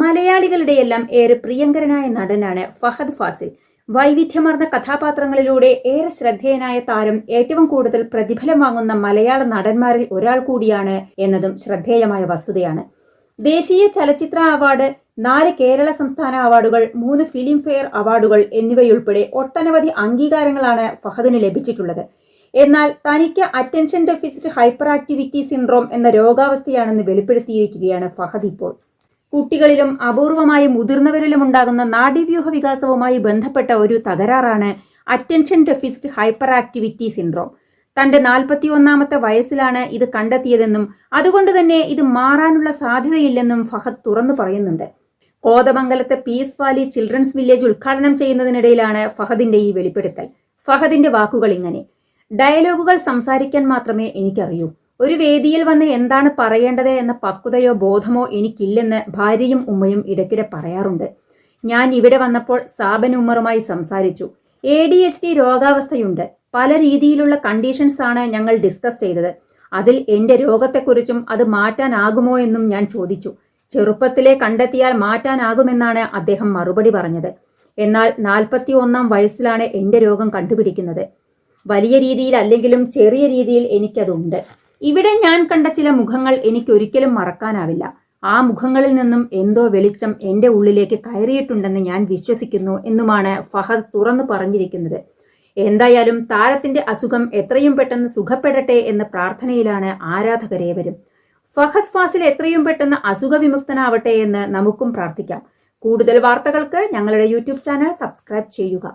മലയാളികളുടെയെല്ലാം ഏറെ പ്രിയങ്കരനായ നടനാണ് ഫഹദ് ഫാസിൽ. വൈവിധ്യമാർന്ന കഥാപാത്രങ്ങളിലൂടെ ഏറെ ശ്രദ്ധേയനായ താരം ഏറ്റവും കൂടുതൽ പ്രതിഫലം വാങ്ങുന്ന മലയാള നടന്മാരിൽ ഒരാൾ കൂടിയാണ് എന്നതും ശ്രദ്ധേയമായ വസ്തുതയാണ്. ദേശീയ ചലച്ചിത്ര അവാർഡ് നാല് കേരള സംസ്ഥാന അവാർഡുകൾ മൂന്ന് ഫിലിം ഫെയർ അവാർഡുകൾ എന്നിവയുൾപ്പെടെ ഒട്ടനവധി അംഗീകാരങ്ങളാണ് ഫഹദിന് ലഭിച്ചിട്ടുള്ളത്. എന്നാൽ തനിക്ക് attention deficit hyperactivity syndrome എന്ന രോഗാവസ്ഥയാണെന്ന് വെളിപ്പെടുത്തിയിരിക്കുകയാണ് ഫഹദ് ഇപ്പോൾ. കുട്ടികളിലും അപൂർവമായി മുതിർന്നവരിലും ഉണ്ടാകുന്ന നാഡീവ്യൂഹ വികാസവുമായി ബന്ധപ്പെട്ട ഒരു തകരാറാണ് attention deficit hyperactivity syndrome. തന്റെ നാൽപ്പത്തി ഒന്നാമത്തെ വയസ്സിലാണ് ഇത് കണ്ടെത്തിയതെന്നും അതുകൊണ്ട് തന്നെ ഇത് മാറാനുള്ള സാധ്യതയില്ലെന്നും ഫഹദ് തുറന്നു പറയുന്നുണ്ട്. കോതമംഗലത്തെ പീസ് വാലി ചിൽഡ്രൻസ് വില്ലേജ് ഉദ്ഘാടനം ചെയ്യുന്നതിനിടയിലാണ് ഫഹദിന്റെ ഈ വെളിപ്പെടുത്തൽ. ഫഹദിന്റെ വാക്കുകൾ ഇങ്ങനെ. ഡയലോഗുകൾ സംസാരിക്കാൻ മാത്രമേ എനിക്കറിയൂ. ഒരു വേദിയിൽ വന്ന് എന്താണ് പറയേണ്ടത് എന്ന പക്വതയോ ബോധമോ എനിക്കില്ലെന്ന് ഭാര്യയും ഉമ്മയും ഇടയ്ക്കിടെ പറയാറുണ്ട്. ഞാൻ ഇവിടെ വന്നപ്പോൾ സാബൻ ഉമ്മറുമായി സംസാരിച്ചു. എ ഡി എച്ച് ഡി രോഗാവസ്ഥയുണ്ട്. പല രീതിയിലുള്ള കണ്ടീഷൻസ് ആണ് ഞങ്ങൾ ഡിസ്കസ് ചെയ്തത്. അതിൽ എന്റെ രോഗത്തെക്കുറിച്ചും അത് മാറ്റാനാകുമോ എന്നും ഞാൻ ചോദിച്ചു. ചെറുപ്പത്തിലെ കണ്ടെത്തിയാൽ മാറ്റാനാകുമെന്നാണ് അദ്ദേഹം മറുപടി പറഞ്ഞത്. എന്നാൽ നാൽപ്പത്തി ഒന്നാം വയസ്സിലാണ് എന്റെ രോഗം കണ്ടുപിടിക്കുന്നത്. വലിയ രീതിയിൽ അല്ലെങ്കിലും ചെറിയ രീതിയിൽ എനിക്കതുണ്ട്. ഇവിടെ ഞാൻ കണ്ട ചില മുഖങ്ങൾ എനിക്ക് എനിക്കൊരിക്കലും മറക്കാനാവില്ല. ആ മുഖങ്ങളിൽ നിന്നും എന്തോ വെളിച്ചം എന്റെ ഉള്ളിലേക്ക് കയറിയിട്ടുണ്ടെന്ന് ഞാൻ വിശ്വസിക്കുന്നു എന്നുമാണ് ഫഹദ് തുറന്നു പറഞ്ഞിരിക്കുന്നത്. എന്തായാലും താരത്തിന്റെ അസുഖം എത്രയും പെട്ടെന്ന് സുഖപ്പെടട്ടെ എന്ന പ്രാർത്ഥനയിലാണ് ആരാധകരേവരും ഫഹദ് ഫാസിൽ എത്രയും പെട്ടെന്ന് അസുഖവിമുക്തനാവട്ടെ എന്ന് നമുക്കും പ്രാർത്ഥിക്കാം. കൂടുതൽ വാർത്തകൾക്ക് ഞങ്ങളുടെ യൂട്യൂബ് ചാനൽ സബ്സ്ക്രൈബ് ചെയ്യുക.